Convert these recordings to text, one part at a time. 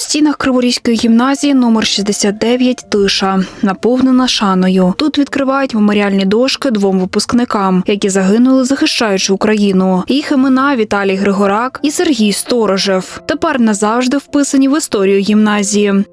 стінах Криворізької гімназії номер 69 тиша, наповнена шаною. Тут відкривають меморіальні дошки двом випускникам, які загинули, захищаючи Україну. Їх імена Віталій Григорак і Сергій Сторожев. Тепер назавжди вписані в історію гімназії.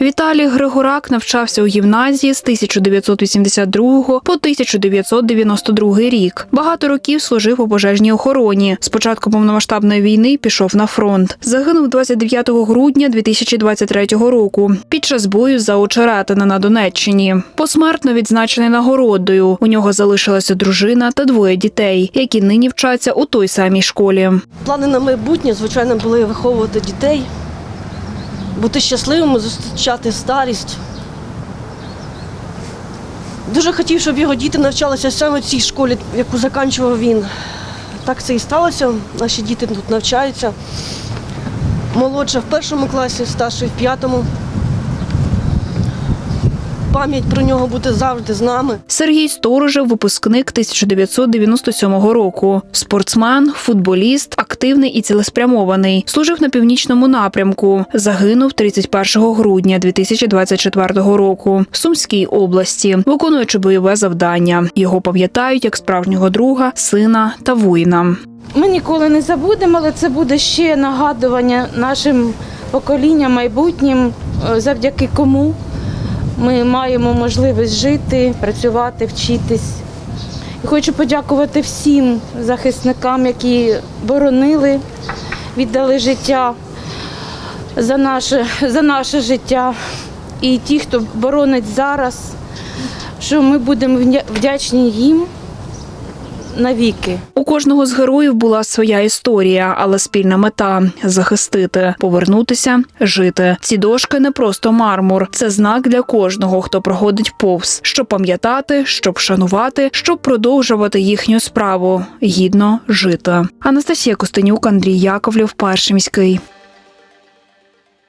Віталій Григорак навчався у гімназії з 1982 по 1992 рік. Багато років служив у пожежній охороні. З початку повномасштабної війни пішов на фронт. Загинув 29 грудня 2023 року під час бою за Очеретина на Донеччині. Посмертно відзначений нагородою. У нього залишилася дружина та двоє дітей, які нині вчаться у той самій школі. Плани на майбутнє, звичайно, були виховувати дітей, бути щасливими, зустрічати старість. Дуже хотів, щоб його діти навчалися саме в цій школі, яку закінчував він. Так це і сталося. Наші діти тут навчаються. Молодша в першому класі, старший в п'ятому. Пам'ять про нього буде завжди з нами. Сергій Сторожев, випускник 1997 року. Спортсмен, футболіст, активний і цілеспрямований. Служив на північному напрямку. Загинув 31 грудня 2024 року в Сумській області, виконуючи бойове завдання. Його пам'ятають як справжнього друга, сина та воїна. Ми ніколи не забудемо, але це буде ще нагадування нашим поколінням майбутнім, е, завдяки кому ми маємо можливість жити, працювати, вчитись. І хочу подякувати всім захисникам, які боронили, віддали життя за наше, за наше життя. І ті, хто боронить зараз, що ми будемо вдя- вдячні їм навіки. У кожного з героїв була своя історія, але спільна мета захистити, повернутися, жити. Ці дошки не просто мармур, це знак для кожного, хто проходить повз, щоб пам'ятати, щоб шанувати, щоб продовжувати їхню справу гідно жити. Анастасія Костенюк, Андрій Яковлів, перший міський.